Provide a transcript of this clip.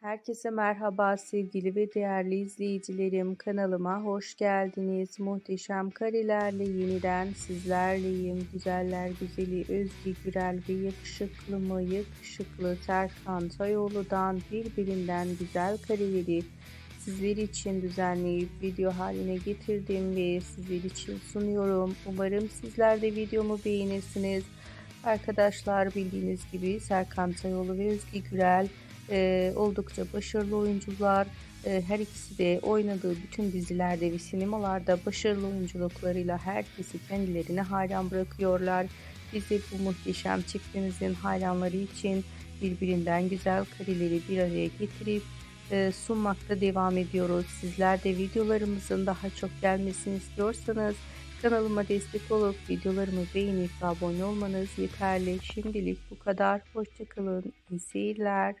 Herkese merhaba sevgili ve değerli izleyicilerim. Kanalıma hoş geldiniz. Muhteşem karelerle yeniden sizlerleyim. Güzeller güzeli Özge Gürel ve yakışıklı mı yakışıklı Serkan Tayoğlu'dan birbirinden güzel kareleri sizler için düzenleyip video haline getirdim ve sizler için sunuyorum. Umarım sizler de videomu beğenirsiniz. Arkadaşlar bildiğiniz gibi Serkan Tayoğlu ve Özge Gürel e, oldukça başarılı oyuncular. E, her ikisi de oynadığı bütün dizilerde ve sinemalarda başarılı oyunculuklarıyla herkesi kendilerine hayran bırakıyorlar. Biz de bu muhteşem çiftimizin hayranları için birbirinden güzel kareleri bir araya getirip e, sunmakta devam ediyoruz. Sizler de videolarımızın daha çok gelmesini istiyorsanız kanalıma destek olup videolarımı beğenip abone olmanız yeterli. Şimdilik bu kadar. Hoşçakalın. İyi seyirler.